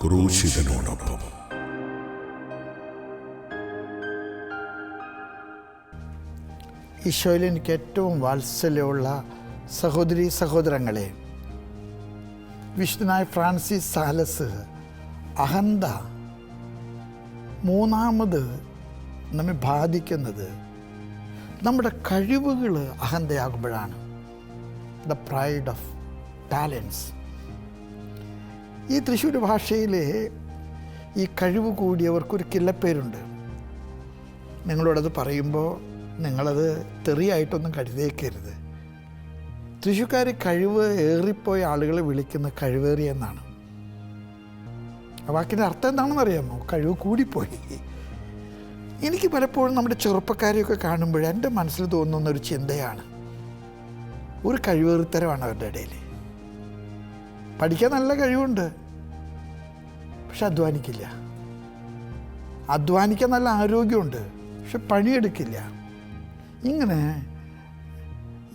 ക്രൂശിതനോടൊപ്പം. ഈശോയിൽ എനിക്ക് ഏറ്റവും വാത്സല്യമുള്ള സഹോദരി സഹോദരങ്ങളെ വിശുദ്ധനായ ഫ്രാൻസിസ് സാലസ് അഹന്ത മൂന്നാമത് നമ്മെ ബാധിക്കുന്നത് നമ്മുടെ കഴിവുകൾ അഹന്തയാകുമ്പോഴാണ്. ദ പ്രൈഡ് ഓഫ് ടാലൻസ് ഈ തൃശ്ശൂർ ഭാഷയിലെ ഈ കഴിവ് കൂടിയവർക്കൊരു കില്ലപ്പേരുണ്ട് നിങ്ങളോടത് പറയുമ്പോൾ നിങ്ങളത് തെറിയായിട്ടൊന്നും കരുതേക്കരുത് തൃശ്ശൂക്കാർ കഴിവ് ഏറിപ്പോയ ആളുകളെ വിളിക്കുന്ന കഴിവേറി എന്നാണ്. ആ വാക്കിന്റെ അർത്ഥം എന്താണെന്ന് അറിയാമോ കഴിവ് കൂടിപ്പോയി. എനിക്ക് പലപ്പോഴും നമ്മുടെ ചെറുപ്പക്കാരെയൊക്കെ കാണുമ്പോൾ എന്റെ മനസ്സിൽ തോന്നുന്ന ഒരു ചിന്തയാണ്. ഒരു കഴിവേറിത്തരമാണ് അവരുടെ ഇടയിൽ. പഠിക്കാൻ നല്ല കഴിവുണ്ട്. പക്ഷെ അധ്വാനിക്കില്ല. അധ്വാനിക്കാൻ നല്ല ആരോഗ്യമുണ്ട്. പക്ഷെ പണിയെടുക്കില്ല. ഇങ്ങനെ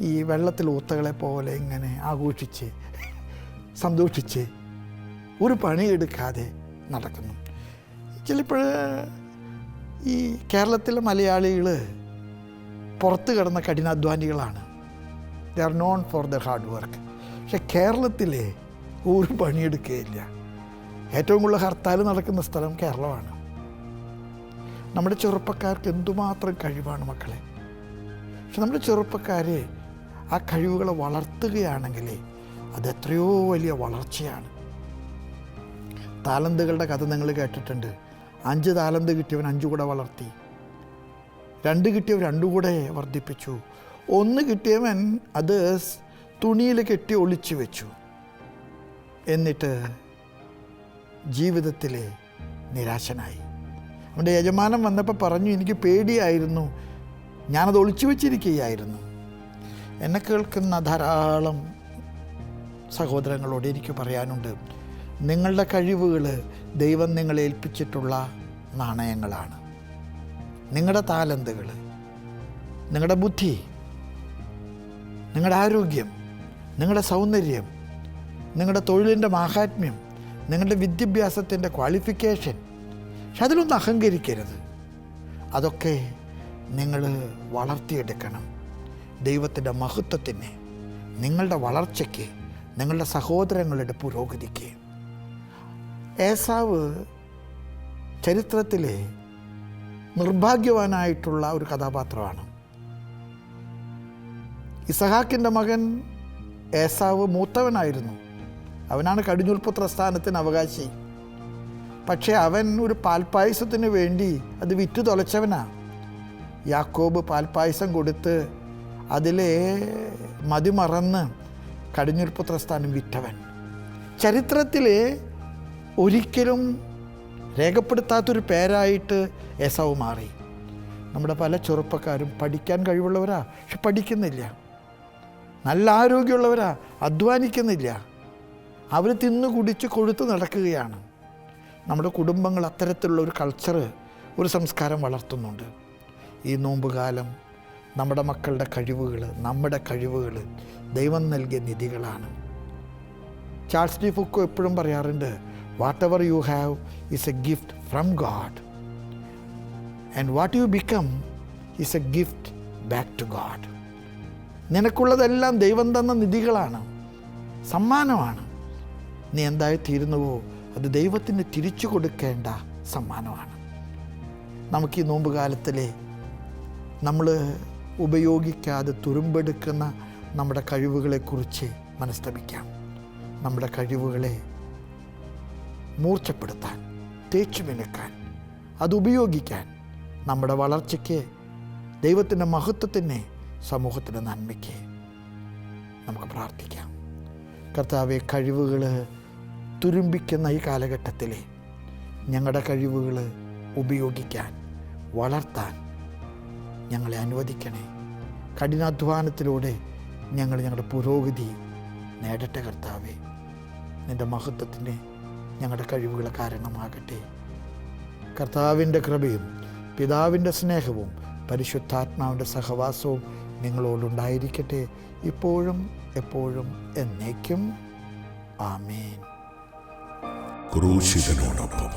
ഈ വെള്ളത്തിൽ ഊത്തകളെ പോലെ ഇങ്ങനെ ആഘോഷിച്ച് സന്തോഷിച്ച് ഒരു പണിയെടുക്കാതെ നടക്കുന്നു. ചിലപ്പോൾ ഈ കേരളത്തിലെ മലയാളികൾ പുറത്ത് കിടന്ന കഠിനാധ്വാനികളാണ്. They are known for the hard work പക്ഷെ കേരളത്തിലെ ഒരു പണിയെടുക്കുകയില്ല. ഏറ്റവും കൂടുതൽ ഹർത്താൽ നടക്കുന്ന സ്ഥലം കേരളമാണ്. നമ്മുടെ ചെറുപ്പക്കാർക്ക് എന്തുമാത്രം കഴിവാണ് മക്കളെ? പക്ഷെ നമ്മുടെ ചെറുപ്പക്കാർ ആ കഴിവുകളെ വളർത്തുകയാണെങ്കിൽ അത് എത്രയോ വലിയ വളർച്ചയാണ്. താലന്തുകളുടെ കഥ നിങ്ങൾ കേട്ടിട്ടുണ്ട്. അഞ്ച് താലന്ത് കിട്ടിയവൻ അഞ്ചു കൂടെ വളർത്തി. രണ്ട് കിട്ടിയവൻ രണ്ടു കൂടെ വർദ്ധിപ്പിച്ചു. ഒന്ന് കിട്ടിയവൻ അത് തുണിയിൽ കെട്ടി ഒളിച്ചു വെച്ചു. എന്നിട്ട് ജീവിതത്തിലെ നിരാശനായി. അവന്റെ യജമാനൻ വന്നപ്പോൾ പറഞ്ഞു എനിക്ക് പേടിയായിരുന്നു. ഞാനത് ഒളിച്ചു വച്ചിരിക്കുകയായിരുന്നു. എന്നെ കേൾക്കുന്ന ധാരാളം സഹോദരങ്ങളോട് എനിക്ക് പറയാനുണ്ട്. നിങ്ങളുടെ കഴിവുകൾ ദൈവം നിങ്ങളെ ഏൽപ്പിച്ചിട്ടുള്ള നാണയങ്ങളാണ്. നിങ്ങളുടെ താലന്തുകൾ നിങ്ങളുടെ ബുദ്ധി നിങ്ങളുടെ ആരോഗ്യം നിങ്ങളുടെ സൗന്ദര്യം നിങ്ങളുടെ തൊഴിലിന്റെ മാഹാത്മ്യം നിങ്ങളുടെ വിദ്യാഭ്യാസത്തിന്റെ ക്വാളിഫിക്കേഷൻ പക്ഷെ അതിലൊന്നും അഹങ്കരിക്കരുത്. അതൊക്കെ നിങ്ങൾ വളർത്തിയെടുക്കണം. ദൈവത്തിന്റെ മഹത്വത്തിന് നിങ്ങളുടെ വളർച്ചയ്ക്ക് നിങ്ങളുടെ സഹോദരങ്ങളുടെ പുരോഗതിക്ക്. ഏസാവ് ചരിത്രത്തിലെ നിർഭാഗ്യവാനായിട്ടുള്ള ഒരു കഥാപാത്രമാണ്. ഇസഹാക്കിന്റെ മകൻ ഏസാവ് മൂത്തവനായിരുന്നു. അവനാണ് കടിഞ്ഞുൽപുത്ര സ്ഥാനത്തിന് അവകാശി. പക്ഷേ അവൻ ഒരു പാൽപ്പായസത്തിന് വേണ്ടി അത് വിറ്റു തുലച്ചവനാ യാക്കോബ് പാൽപ്പായസം കൊടുത്ത് അതിലെ മതിമറന്ന് കടിഞ്ഞുൽപുത്ര സ്ഥാനം വിറ്റവൻ. ചരിത്രത്തിലെ ഒരിക്കലും രേഖപ്പെടുത്താത്തൊരു പേരായിട്ട് എസവ് മാറി. നമ്മുടെ പല ചെറുപ്പക്കാരും പഠിക്കാൻ കഴിവുള്ളവരാ പക്ഷെ പഠിക്കുന്നില്ല. നല്ല ആരോഗ്യമുള്ളവരാ അധ്വാനിക്കുന്നില്ല. അവർ തിന്നു കുടിച്ച് കൊഴുത്ത് നടക്കുകയാണ്. നമ്മുടെ കുടുംബങ്ങൾ അത്തരത്തിലുള്ള ഒരു കൾച്ചർ ഒരു സംസ്കാരം വളർത്തുന്നുണ്ട്. ഈ നോമ്പുകാലം നമ്മുടെ മക്കളുടെ കഴിവുകൾ നമ്മുടെ കഴിവുകൾ ദൈവം നൽകിയ നിധികളാണ്. ചാൾസ് ഡി ഫുക്കോ എപ്പോഴും പറയാറുണ്ട് whatever you have is a gift from God and what you become is a gift back to God നിനക്കുള്ളതെല്ലാം ദൈവം തന്ന നിധികളാണ്. സമ്മാനമാണ്. നീ എന്തായി തീരുന്നുവോ അത് ദൈവത്തിന് തിരിച്ചു കൊടുക്കേണ്ട സമ്മാനമാണ്. നമുക്ക് ഈ നോമ്പ് കാലത്തിലെ നമ്മൾ ഉപയോഗിക്കാതെ തുരുമ്പെടുക്കുന്ന നമ്മുടെ കഴിവുകളെക്കുറിച്ച് മനസ്തപിക്കാം. നമ്മുടെ കഴിവുകളെ മൂർച്ചപ്പെടുത്താൻ തേച്ചു മിനുക്കാൻ അതുപയോഗിക്കാൻ നമ്മുടെ വളർച്ചയ്ക്ക് ദൈവത്തിന്റെ മഹത്വത്തിന് സമൂഹത്തിന്റെ നന്മയ്ക്ക് നമുക്ക് പ്രാർത്ഥിക്കാം. കർത്താവെ കഴിവുകൾ തുരുമ്പിക്കുന്ന ഈ കാലഘട്ടത്തിൽ ഞങ്ങളുടെ കഴിവുകൾ ഉപയോഗിക്കാൻ വളർത്താൻ ഞങ്ങളെ അനുവദിക്കണേ. കഠിനാധ്വാനത്തിലൂടെ ഞങ്ങൾ ഞങ്ങളുടെ പുരോഗതി നേടട്ടെ കർത്താവേ. നിന്റെ മഹത്വത്തിന് ഞങ്ങളുടെ കഴിവുകൾ കാരണമാകട്ടെ. കർത്താവിന്റെ കൃപയും പിതാവിന്റെ സ്നേഹവും പരിശുദ്ധാത്മാവിന്റെ സഹവാസവും നിങ്ങളോടുണ്ടായിരിക്കട്ടെ ഇപ്പോഴും എപ്പോഴും എന്നേക്കും. ആമേൻ. ക്രൂശിതനോടൊപ്പം.